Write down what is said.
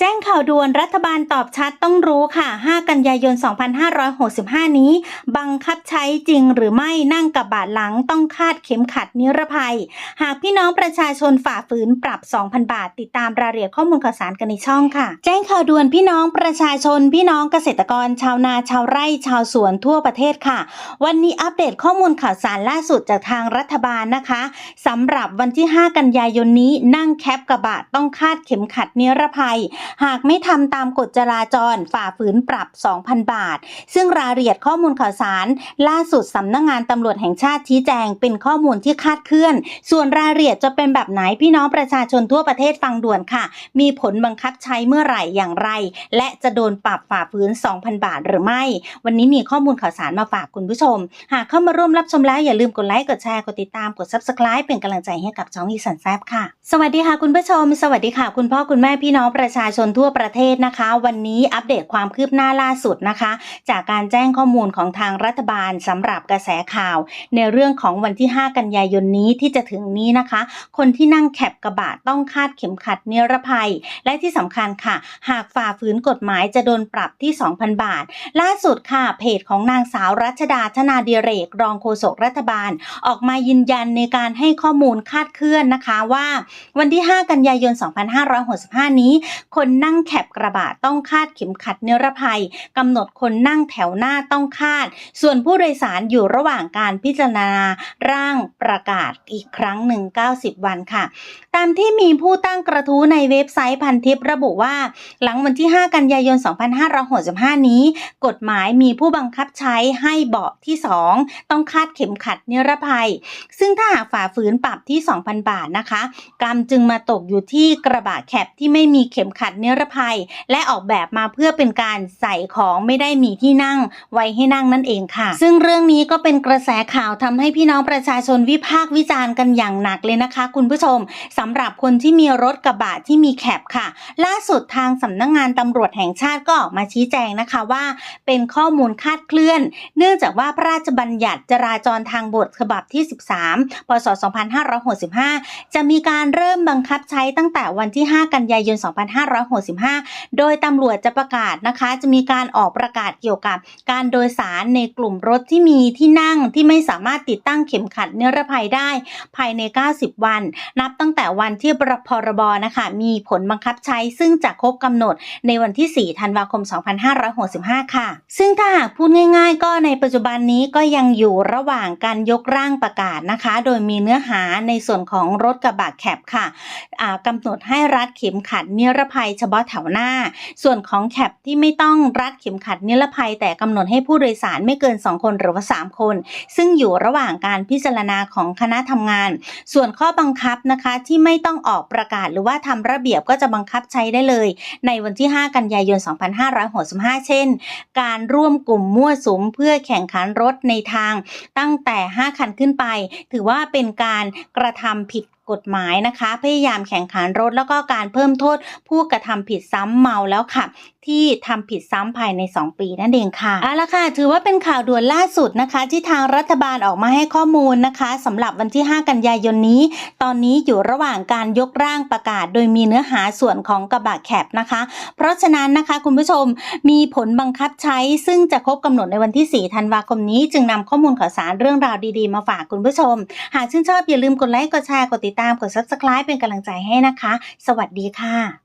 แจ้งข่าวด่วนรัฐบาลตอบชัดต้องรู้ค่ะ 5 กันยายน 2565 นี้ บังคับใช้จริงหรือไม่นั่งกับบาดหลังต้องคาดเข็มขัดนิรภัย หากพี่น้องประชาชนฝ่าฝืนปรับ 2,000 บาท ติดตามรายละเอียดข้อมูลข่าวสารกันในช่องค่ะ แจ้งข่าวด่วนพี่น้องประชาชน พี่น้องเกษตรกร ชาวนาชาวไร่ชาวสวนทั่วประเทศค่ะ วันนี้อัปเดตข้อมูลข่าวสารล่าสุดจากทางรัฐบาลนะคะสำหรับวันที่ 5 กันยายนนี้นั่งแคปกระบะต้องคาดเข็มขัดนิรภัยหากไม่ทำตามกฎจราจรฝ่าฝืนปรับ 2,000 บาท ซึ่งรายละเอียดข้อมูลข่าวสาร ล่าสุดสำนักงงานตำรวจแห่งชาติชี้แจงเป็นข้อมูลที่คาดเคลื่อน ส่วนรายละเอียดจะเป็นแบบไหนพี่น้องประชาชนทั่วประเทศฟังด่วนค่ะ มีผลบังคับใช้เมื่อไหร่อย่างไร และจะโดนปรับฝ่าฝืน 2,000 บาทหรือไม่ วันนี้มีข้อมูลข่าวสารมาฝากคุณผู้ชม หากเข้ามาร่วมรับชมแล้วอย่าลืมกดไลค์กดแชร์กดติดตามกด subscribe เป็นกำลังใจให้กับช่องอีสันแซบค่ะ สวัสดีค่ะคุณผู้ชม สวัสดีค่ะ คุณพ่อคุณแม่พี่น้องประชาชชนทั่วประเทศนะคะ วันนี้อัปเดตความคืบหน้าล่าสุดนะคะ จากการแจ้งข้อมูลของทางรัฐบาลสำหรับกระแสข่าว ในเรื่องของวันที่ 5 กันยายนนี้ที่จะถึงนี้นะคะ คนที่นั่งแคปกระบะต้องคาดเข็มขัดนิรภัย และที่สำคัญค่ะ หากฝ่าฝืนกฎหมายจะโดนปรับที่ 2,000 บาท ล่าสุดค่ะเพจของนางสาวรัชดาธนาดิเรก รองโฆษกรัฐบาล ออกมายืนยันในการให้ข้อมูลคาดเคลื่อนนะคะว่า วันที่ 5 กันยายน 2565 นี้คนนนั่งแคปกระบะต้องคาดเข็มขัดนิรภัยกำหนดคนนั่งแถวหน้าต้องคาด ส่วนผู้โดยสารอยู่ระหว่างการพิจารณาร่างประกาศอีกครั้งหนึ่ง90 วันค่ะ ตามที่มีผู้ตั้งกระทู้ในเว็บไซต์พันทิประบุว่า หลังวันที่ 5 กันยายน 2565 นี้ กฎหมายมีผู้บังคับใช้ให้เบาะที่ 2 ต้องคาดเข็มขัดนิรภัย ซึ่งถ้าหากฝ่าฝืนปรับที่ 2,000 บาทนะคะ กรรมจึงมาตกอยู่ที่กระบะแคปที่ไม่มีเข็มขัดนิรภัย และออกแบบมาเพื่อเป็นการใส่ของไม่ได้มีที่นั่งไว้ให้นั่งนั่นเองค่ะ ซึ่งเรื่องนี้ก็เป็นกระแสข่าวทำให้พี่น้องประชาชนวิพากษ์วิจารณ์กันอย่างหนักเลยนะคะ คุณผู้ชมสำหรับคนที่มีรถกระบะที่มีแคปค่ะ ล่าสุดทางสำนักงงานตำรวจแห่งชาติก็ออกมาชี้แจงนะคะว่า เป็นข้อมูลคาดเคลื่อน เนื่องจากว่าพระราชบัญญัติจราจรทางบกฉบับที่ 13 พศ 2565 จะมีการเริ่มบังคับใช้ตั้งแต่วันที่ 5 กันยายน 2565โดยตำรวจจะประกาศนะคะ จะมีการออกประกาศเกี่ยวกับ การโดยสารในกลุ่มรถที่มีที่นั่งที่ไม่สามารถติดตั้งเข็มขัดนิรภัยได้ ภายใน 90 วัน นับตั้งแต่วันที่พรบนะคะ มีผลบังคับใช้ ซึ่งจะครบกำหนดในวันที่ 4 ธันวาคม 2565 ค่ะ ซึ่งถ้าหากพูดง่าย ๆ ก็ในปัจจุบันนี้ก็ยังอยู่ระหว่างการยกร่างประกาศนะคะ โดยมีเนื้อหาในส่วนของรถกระบะแคปค่ะกำหนดให้รัดเข็มขัดนิรภัยเฉพาะแถวหน้า ส่วนของแคปที่ไม่ต้องรัดเข็มขัดนิรภัย แต่กำหนดให้ผู้โดยสารไม่เกิน 2 คนหรือว่า 3 คน ซึ่งอยู่ระหว่างการพิจารณาของคณะทำงาน ส่วนข้อบังคับนะคะที่ไม่ต้องออกประกาศหรือว่าทำระเบียบก็จะบังคับใช้ได้เลย ในวันที่ 5 กันยายน 2565 เช่น การร่วมกลุ่มมั่วสุมเพื่อแข่งขันรถในทางตั้งแต่ 5 คันขึ้นไป ถือว่าเป็นการกระทำผิด กฎหมายนะคะ พยายามแข่งขันรถแล้วก็การเพิ่มโทษ ผู้กระทำผิดซ้ำเมาแล้วขับที่ทำผิดซ้ำภายใน 2 ปีนั่นเองค่ะเอาละค่ะ ถือว่าเป็นข่าวด่วนล่าสุดนะคะ ที่ทางรัฐบาลออกมาให้ข้อมูลนะคะสำหรับวันที่ 5 กันยายนนี้ ตอนนี้อยู่ระหว่างการยกร่างประกาศ โดยมีเนื้อหาส่วนของกระบะแคปนะคะ เพราะฉะนั้นนะคะคุณผู้ชมมีผลบังคับใช้ ซึ่งจะครบกำหนดในวันที่ 4 ธันวาคมนี้ จึงนำข้อมูลข่าวสารเรื่องราวดีๆ มาฝากคุณผู้ชม หากชื่นชอบอย่าลืมกดไลค์กดแชร์กดติดติดตามกด subscribe เป็นกำลังใจให้นะคะ สวัสดีค่ะ